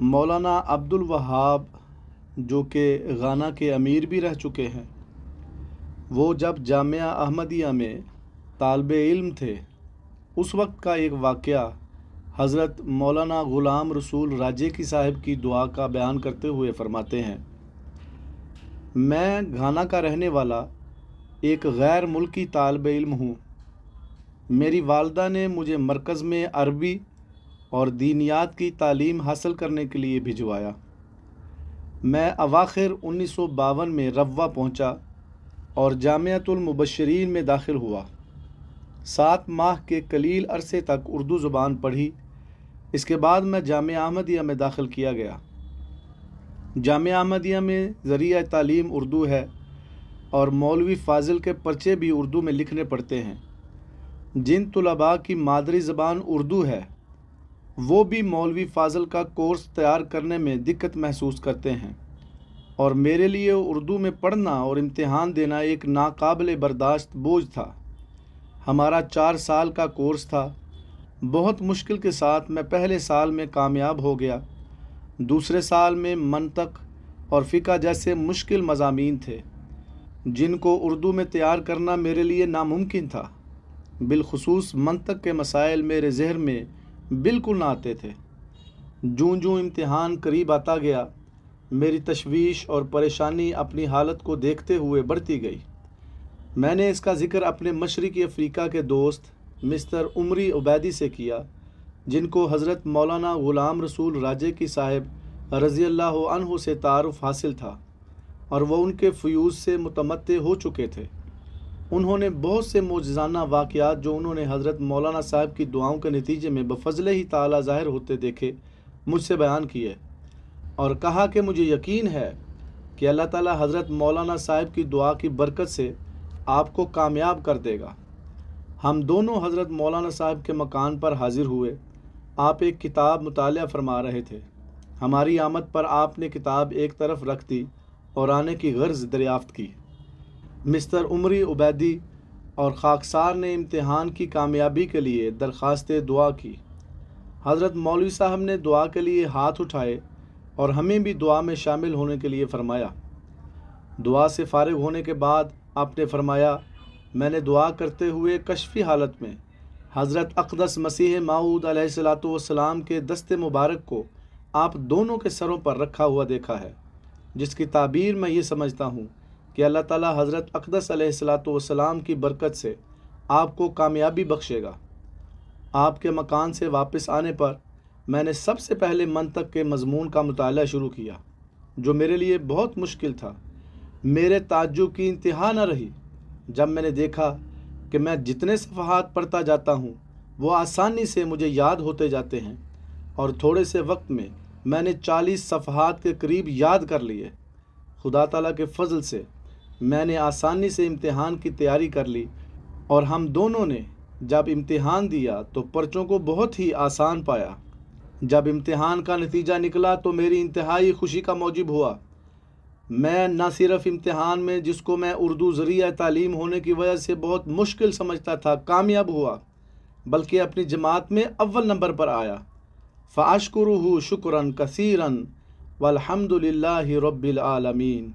مولانا عبد الوہاب جو کہ غانہ کے امیر بھی رہ چکے ہیں، وہ جب جامعہ احمدیہ میں طالب علم تھے، اس وقت کا ایک واقعہ حضرت مولانا غلام رسول راجے کی صاحب کی دعا کا بیان کرتے ہوئے فرماتے ہیں، میں گھانا کا رہنے والا ایک غیر ملکی طالب علم ہوں۔ میری والدہ نے مجھے مرکز میں عربی اور دینیات کی تعلیم حاصل کرنے کے لیے بھجوایا۔ میں اواخر انیس سو باون میں روا پہنچا اور جامعۃ المبشرین میں داخل ہوا۔ سات ماہ کے قلیل عرصے تک اردو زبان پڑھی۔ اس کے بعد میں جامعہ احمدیہ میں داخل کیا گیا۔ جامعہ احمدیہ میں ذریعہ تعلیم اردو ہے اور مولوی فاضل کے پرچے بھی اردو میں لکھنے پڑتے ہیں۔ جن طلباء کی مادری زبان اردو ہے۔ وہ بھی مولوی فاضل کا کورس تیار کرنے میں دقت محسوس کرتے ہیں۔ اور میرے لیے اردو میں پڑھنا اور امتحان دینا ایک ناقابل برداشت بوجھ تھا۔ ہمارا چار سال کا کورس تھا۔ بہت مشکل کے ساتھ میں پہلے سال میں کامیاب ہو گیا۔ دوسرے سال میں منطق اور فقہ جیسے مشکل مضامین تھے۔ جن کو اردو میں تیار کرنا میرے لیے ناممکن تھا۔ بالخصوص منطق کے مسائل میرے ذہن میں بالکل نہ آتے تھے۔ جوں جوں امتحان قریب آتا گیا، میری تشویش اور پریشانی اپنی حالت کو دیکھتے ہوئے بڑھتی گئی۔ میں نے اس کا ذکر اپنے مشرقی افریقہ کے دوست، مسٹر عمری عبیدی سے کیا، جن کو حضرت مولانا غلام رسول راجے کی صاحب رضی اللہ عنہ سے تعارف حاصل تھا اور وہ ان کے فیوز سے متمتع ہو چکے تھے۔ انہوں نے بہت سے موجزانہ واقعات جو انہوں نے حضرت مولانا صاحب کی دعاؤں کے نتیجے میں بفضل ہی تعالیٰ ظاہر ہوتے دیکھے، مجھ سے بیان کیے اور کہا کہ مجھے یقین ہے کہ اللہ تعالیٰ حضرت مولانا صاحب کی دعا کی برکت سے آپ کو کامیاب کر دے گا۔ ہم دونوں حضرت مولانا صاحب کے مکان پر حاضر ہوئے، آپ ایک کتاب مطالعہ فرما رہے تھے۔ ہماری آمد پر آپ نے کتاب ایک طرف رکھ دی اور آنے کی غرض دریافت کی۔ مسٹر عمری عبیدی اور خاکسار نے امتحان کی کامیابی کے لیے درخواست دعا کی۔ حضرت مولوی صاحب نے دعا کے لیے ہاتھ اٹھائے اور ہمیں بھی دعا میں شامل ہونے کے لیے فرمایا۔ دعا سے فارغ ہونے کے بعد آپ نے فرمایا، میں نے دعا کرتے ہوئے کشفی حالت میں حضرت اقدس مسیح معود علیہ السلاۃ والسلام کے دست مبارک کو آپ دونوں کے سروں پر رکھا ہوا دیکھا ہے، جس کی تعبیر میں یہ سمجھتا ہوں کہ اللہ تعالیٰ حضرت اقدس علیہ السلاۃ والسلام کی برکت سے آپ کو کامیابی بخشے گا۔ آپ کے مکان سے واپس آنے پر میں نے سب سے پہلے منطق کے مضمون کا مطالعہ شروع کیا، جو میرے لیے بہت مشکل تھا۔ میرے تعجب کی انتہا نہ رہی۔ جب میں نے دیکھا کہ میں جتنے صفحات پڑھتا جاتا ہوں، وہ آسانی سے مجھے یاد ہوتے جاتے ہیں اور تھوڑے سے وقت میں میں نے چالیس صفحات کے قریب یاد کر لیے۔ خدا تعالیٰ کے فضل سے میں نے آسانی سے امتحان کی تیاری کر لی اور ہم دونوں نے جب امتحان دیا تو پرچوں کو بہت ہی آسان پایا۔ جب امتحان کا نتیجہ نکلا تو میری انتہائی خوشی کا موجب ہوا۔ میں نہ صرف امتحان میں، جس کو میں اردو ذریعہ تعلیم ہونے کی وجہ سے بہت مشکل سمجھتا تھا، کامیاب ہوا، بلکہ اپنی جماعت میں اول نمبر پر آیا۔ فاشکر ہو شکراً کثیراً والحمد للہ رب العالمین